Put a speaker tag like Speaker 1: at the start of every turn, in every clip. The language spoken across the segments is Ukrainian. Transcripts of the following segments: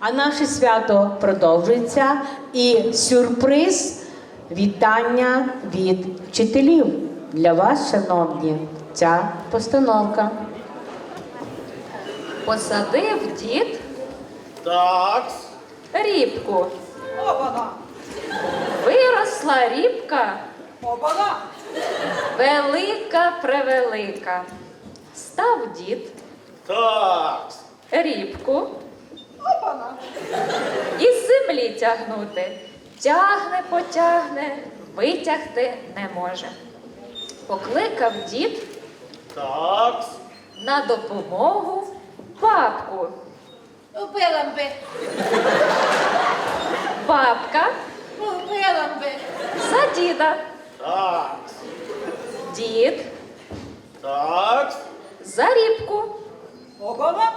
Speaker 1: А наше свято продовжується і сюрприз вітання від вчителів для вас, шановні. Ця постановка.
Speaker 2: Посадив дід
Speaker 3: Так.
Speaker 2: рібку.
Speaker 4: Обана!
Speaker 2: Виросла рібка
Speaker 4: Обана!
Speaker 2: велика превелика. Став дід
Speaker 3: Так.
Speaker 2: рібку
Speaker 4: Обана!
Speaker 2: із землі тягнути. Тягне, потягне, витягти не може. Покликав дід
Speaker 3: Так.
Speaker 2: на допомогу бабку.
Speaker 4: Убила би!
Speaker 2: Бабка
Speaker 4: Убила би!
Speaker 2: за діда.
Speaker 3: Так.
Speaker 2: Дід
Speaker 3: Так.
Speaker 2: за рібку.
Speaker 4: Обана!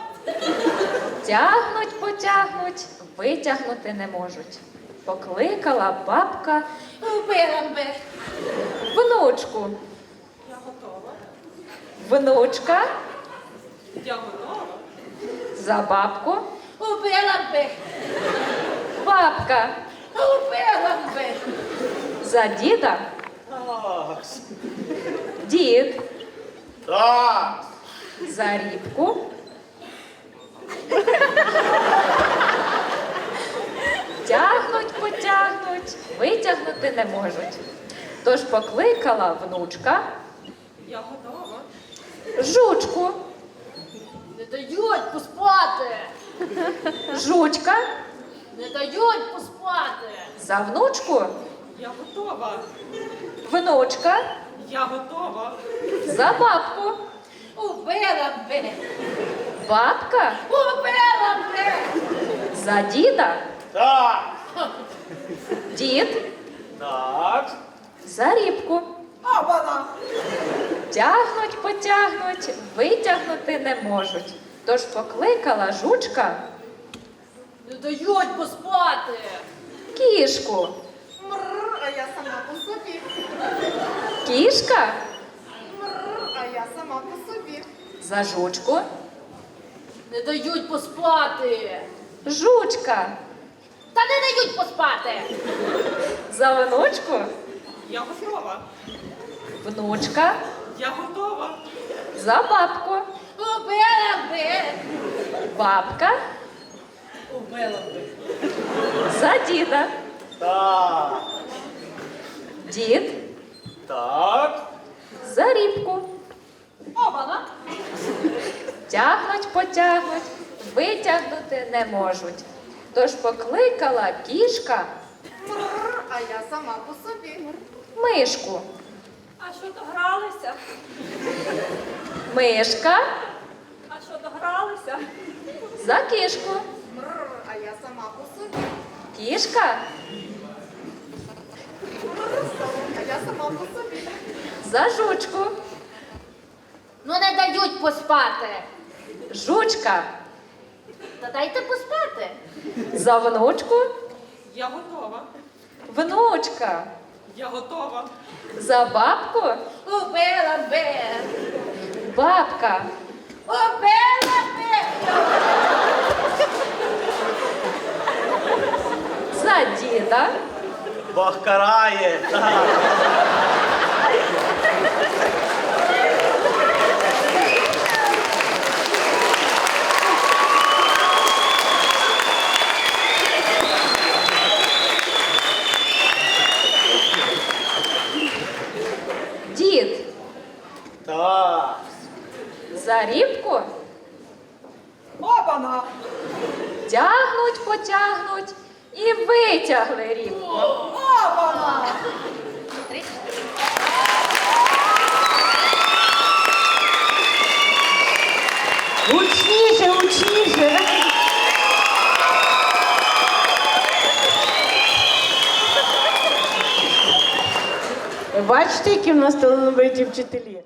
Speaker 2: Тягнуть, потягнуть, витягнути не можуть. Покликала бабка
Speaker 4: би!
Speaker 2: внучку.
Speaker 4: Я готова.
Speaker 2: Внучка
Speaker 4: Я готова.
Speaker 2: за бабку.
Speaker 4: Убила би!
Speaker 2: Бабка
Speaker 4: Убила би!
Speaker 2: за діда.
Speaker 3: Так.
Speaker 2: Дід
Speaker 3: Так.
Speaker 2: за рібку. Тягнуть, потягнуть, витягнути не можуть. Тож покликала внучка
Speaker 4: Я готова.
Speaker 2: жучку.
Speaker 4: Не дають поспати!
Speaker 2: Жучка
Speaker 4: Не дають поспати!
Speaker 2: за внучку.
Speaker 4: Я готова.
Speaker 2: Внучка
Speaker 4: Я готова.
Speaker 2: за бабку.
Speaker 4: Убила би!
Speaker 2: Бабка
Speaker 4: Убила би!
Speaker 2: за діда.
Speaker 3: Так.
Speaker 2: Дід
Speaker 3: Так.
Speaker 2: за рібку.
Speaker 4: Обана!
Speaker 2: Тягнуть, потягнуть, витягнути не можуть. Тож покликала жучка
Speaker 4: Не дають поспати!
Speaker 2: кішку.
Speaker 4: Мррр, а я сама по собі.
Speaker 2: Кішка
Speaker 4: Мррр, а я сама по собі.
Speaker 2: за жучку.
Speaker 4: Не дають поспати.
Speaker 2: Жучка
Speaker 4: Та не дають поспати.
Speaker 2: за внучку.
Speaker 4: Я готова.
Speaker 2: Внучка
Speaker 4: Я готова.
Speaker 2: за бабку.
Speaker 4: Убила би.
Speaker 2: Бабка
Speaker 4: Убила би.
Speaker 2: за діда.
Speaker 3: Так.
Speaker 2: Дід
Speaker 3: Так.
Speaker 2: за рібку.
Speaker 4: Обана.
Speaker 2: Тягнуть, потягнуть, витягнути не можуть. Тож покликала кішка
Speaker 4: а я сама по собі.
Speaker 2: мишку.
Speaker 4: А що догралися?
Speaker 2: Мишка
Speaker 4: А що догралися?
Speaker 2: за кішку.
Speaker 4: А я сама по собі.
Speaker 2: Кішка
Speaker 4: а я сама по собі.
Speaker 2: за жучку.
Speaker 4: Ну не дають поспати.
Speaker 2: Жучка
Speaker 4: Та дайте поспати.
Speaker 2: за внучку.
Speaker 5: Я готова.
Speaker 2: Внучка
Speaker 5: Я готова.
Speaker 2: за бабку.
Speaker 4: Убила би.
Speaker 2: Бабка
Speaker 4: Убила би.
Speaker 2: за діда.
Speaker 3: Бог карає.
Speaker 2: Дід
Speaker 3: Так.
Speaker 2: за рібку.
Speaker 4: Опана.
Speaker 2: Тягнуть, потягнуть і витягли рібку.
Speaker 4: Обана.
Speaker 1: Бачите, які в нас талановиті вчителі?